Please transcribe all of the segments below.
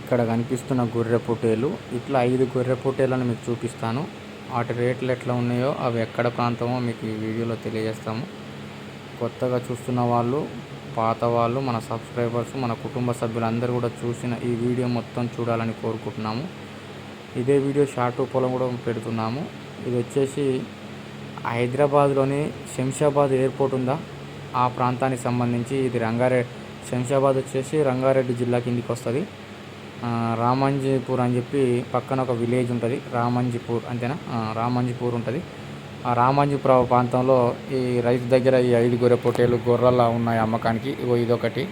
ఇక్కడ కనిపిస్తున్న గొర్రె పొట్టేలు. ఇట్లా ఐదు గొర్రె పొట్టేలను మీకు చూపిస్తాను. వాటి రేట్లు ఎట్లా ఉన్నాయో అవి ఎక్కడ ప్రాంతమో మీకు ఈ వీడియోలో తెలియజేస్తాము. కొత్తగా చూస్తున్న వాళ్ళు పాత వాళ్ళు మన సబ్స్క్రైబర్స్ మన కుటుంబ సభ్యులందరూ కూడా చూసిన ఈ వీడియో మొత్తం చూడాలని కోరుకుంటున్నాము. ఇదే వీడియో షార్ట్ రూపంలో కూడా పెడుతున్నాము. ఇది వచ్చేసి హైదరాబాద్లోని శంషాబాద్ ఎయిర్పోర్ట్ ఉందా? ఆ ప్రాంతానికి సంబంధించి ఇది రంగారెడ్డి శంషాబాద్ వచ్చేసి రంగారెడ్డి జిల్లా కిందికి వస్తుంది. రామంజీపూర్ అని చెప్పి పక్కన ఒక విలేజ్ ఉంటుంది రామంజీపూర్ అంతేనా? రామంజీపూర్ ఉంటుంది. ఆ రామంజీపుర ప్రాంతంలో ఈ రైతు దగ్గర ఈ ఐదు గొర్రె పొట్టేలు గొర్రెలా ఉన్నాయి అమ్మకానికి. ఇగో ఇదొకటి.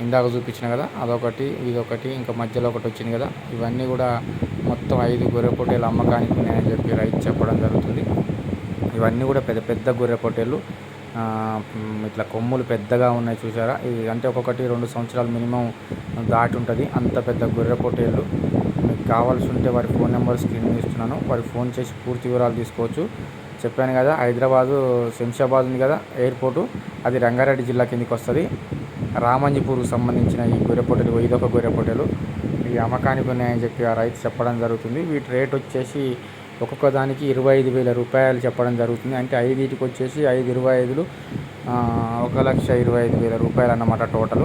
ఇందాక చూపించిన కదా అదొకటి ఇదొకటి ఇంకా మధ్యలో ఒకటి వచ్చింది కదా. ఇవన్నీ కూడా మొత్తం ఐదు గొర్రె పొట్టేలు అమ్మకానికి ఉన్నాయని చెప్పి రైతు చెప్పడం జరుగుతుంది. ఇవన్నీ కూడా పెద్ద పెద్ద గొర్రె పొట్టేలు. ఇట్లా కొమ్ములు పెద్దగా ఉన్నాయి చూసారా? ఇది అంటే ఒక్కొక్కటి రెండు సంవత్సరాలు మినిమం దాటి ఉంటుంది. అంత పెద్ద గొర్రె పొట్టేళ్ళు. మీకు కావాల్సి ఉంటే వారి ఫోన్ నెంబర్ స్క్రీన్ ఇస్తున్నాను. వారి ఫోన్ చేసి పూర్తి వివరాలు తీసుకోవచ్చు. చెప్పాను కదా హైదరాబాదు శంషాబాద్ ఉంది కదా ఎయిర్పోర్టు. అది రంగారెడ్డి జిల్లా కిందకి వస్తుంది. రామంజీపూర్కు సంబంధించిన ఈ గొర్రె పొట్టెలు ఇదొక గొర్రె పొట్టెలు. ఇవి అమ్మకానికి ఉన్నాయని చెప్పి ఆ రైతు చెప్పడం జరుగుతుంది. వీటి రేట్ వచ్చేసి ఒక్కొక్క దానికి ఇరవై ఐదు వేల రూపాయలు చెప్పడం జరుగుతుంది. అంటే ఐదుటికి వచ్చేసి ఐదు ఇరవై ఐదులు ఒక లక్ష ఇరవై ఐదు వేల రూపాయలు అన్నమాట టోటల్.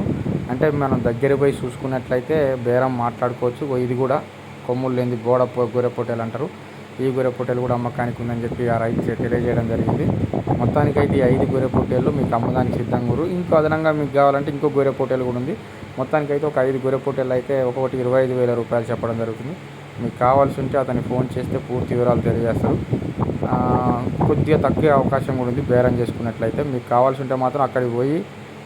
అంటే మనం దగ్గర పోయి చూసుకున్నట్లయితే బేరం మాట్లాడుకోవచ్చు. ఓ ఇది కూడా కొమ్ములు లేని గోడ గొర్రె పొట్టేలు అంటారు. ఈ గొర్రె పొట్టేలు కూడా అమ్మకానికి ఉందని చెప్పి ఆ రైతు తెలియజేయడం జరిగింది. మొత్తానికైతే ఈ ఐదు గొర్రె పొట్టేలు మీకు అమ్మదానికి సిద్ధంగా ఇంకో అదనంగా మీకు కావాలంటే ఇంకో గొర్రె పొట్టేలు కూడా ఉంది. మొత్తానికైతే ఒక ఐదు గొర్రె పొట్టేలు అయితే ఒక్కొక్కటి ఇరవై ఐదు వేల రూపాయలు చెప్పడం జరుగుతుంది. మీకు కావాల్సి ఉంటే అతని ఫోన్ చేస్తే పూర్తి వివరాలు తెలియజేస్తారు. కొద్దిగా తక్కువ అవకాశం కూడా ఉంది బేరం చేసుకున్నట్లయితే. మీకు కావాల్సి ఉంటే మాత్రం అక్కడికి పోయి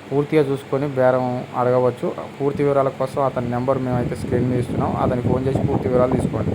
పూర్తిగా చూసుకొని బేరం అడగవచ్చు. పూర్తి వివరాల కోసం అతని నెంబర్ మేమైతే స్క్రీన్ మీద ఇస్తున్నాం. అతనికి ఫోన్ చేసి పూర్తి వివరాలు తీసుకోండి.